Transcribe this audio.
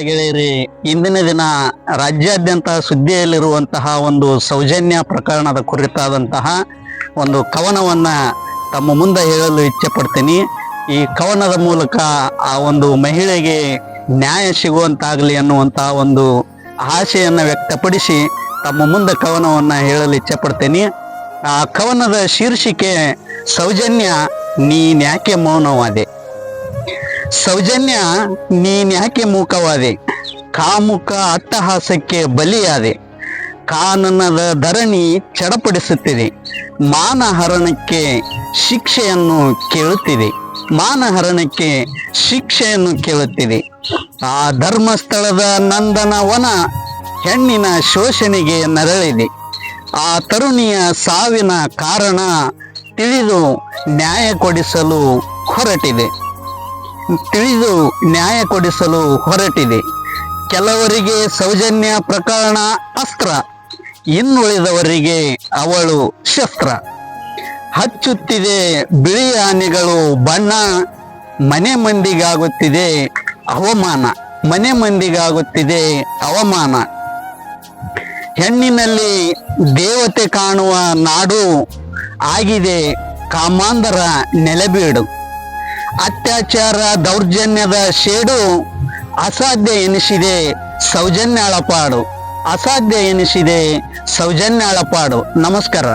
ಗೆಳೆಯರಿ, ಇಂದಿನ ದಿನ ರಾಜ್ಯಾದ್ಯಂತ ಸುದ್ದಿಯಲ್ಲಿರುವಂತಹ ಒಂದು ಸೌಜನ್ಯ ಪ್ರಕರಣದ ಕುರಿತಾದಂತಹ ಒಂದು ಕವನವನ್ನ ತಮ್ಮ ಮುಂದೆ ಹೇಳಲು ಇಚ್ಛೆ ಪಡ್ತೀನಿ ಈ ಕವನದ ಮೂಲಕ ಆ ಒಂದು ಮಹಿಳೆಗೆ ನ್ಯಾಯ ಸಿಗುವಂತಾಗಲಿ ಅನ್ನುವಂತಹ ಒಂದು ಆಶೆಯನ್ನ ವ್ಯಕ್ತಪಡಿಸಿ ತಮ್ಮ ಮುಂದೆ ಕವನವನ್ನ ಹೇಳಲು ಇಚ್ಛೆ ಪಡ್ತೀನಿ ಆ ಕವನದ ಶೀರ್ಷಿಕೆ ಸೌಜನ್ಯ, ನೀನ್ಯಾಕೆ ಮೌನವಾದೆ? ಸೌಜನ್ಯ ನೀನ್ಯಾಕೆ ಮೂಕವಾದೆ? ಕಾಮುಕ ಅಟ್ಟಹಾಸಕ್ಕೆ ಬಲಿಯಾದೆ. ಕಾನನದ ಧರಣಿ ಚಡಪಡಿಸುತ್ತಿದೆ. ಮಾನಹರಣಕ್ಕೆ ಶಿಕ್ಷೆಯನ್ನು ಕೇಳುತ್ತಿದೆ. ಮಾನಹರಣಕ್ಕೆ ಶಿಕ್ಷೆಯನ್ನು ಕೇಳುತ್ತಿದೆ. ಆ ಧರ್ಮಸ್ಥಳದ ನಂದನವನ ಹೆಣ್ಣಿನ ಶೋಷಣೆಗೆ ನರಳಿದೆ. ಆ ತರುಣಿಯ ಸಾವಿನ ಕಾರಣ ತಿಳಿದು ನ್ಯಾಯ ಕೊಡಿಸಲು ಹೊರಟಿದೆ. ತಿಳಿದು ನ್ಯಾಯ ಕೊಡಿಸಲು ಹೊರಟಿದೆ. ಕೆಲವರಿಗೆ ಸೌಜನ್ಯ ಪ್ರಕರಣ ಅಸ್ತ್ರ, ಇನ್ನುಳಿದವರಿಗೆ ಅವಳು ಶಸ್ತ್ರ. ಹಚ್ಚುತ್ತಿದೆ ಬಿಳಿ ಆನೆಗಳು ಬಣ್ಣ, ಮನೆ ಮಂದಿಗಾಗುತ್ತಿದೆ ಅವಮಾನ, ಮನೆ ಮಂದಿಗಾಗುತ್ತಿದೆ ಅವಮಾನ. ಹೆಣ್ಣಿನಲ್ಲಿ ದೇವತೆ ಕಾಣುವ ನಾಡು ಆಗಿದೆ, ಕಾಮಾಂಧರ ನೆಲೆಬೀಡು. ಅತ್ಯಾಚಾರ ದೌರ್ಜನ್ಯದ ಶೇಡು ಅಸಾಧ್ಯ ಎನಿಸಿದೆ ಸೌಜನ್ಯ ಅಳಪಾಡು. ಅಸಾಧ್ಯ ಎನಿಸಿದೆ ಸೌಜನ್ಯ ಅಳಪಾಡು. ನಮಸ್ಕಾರ.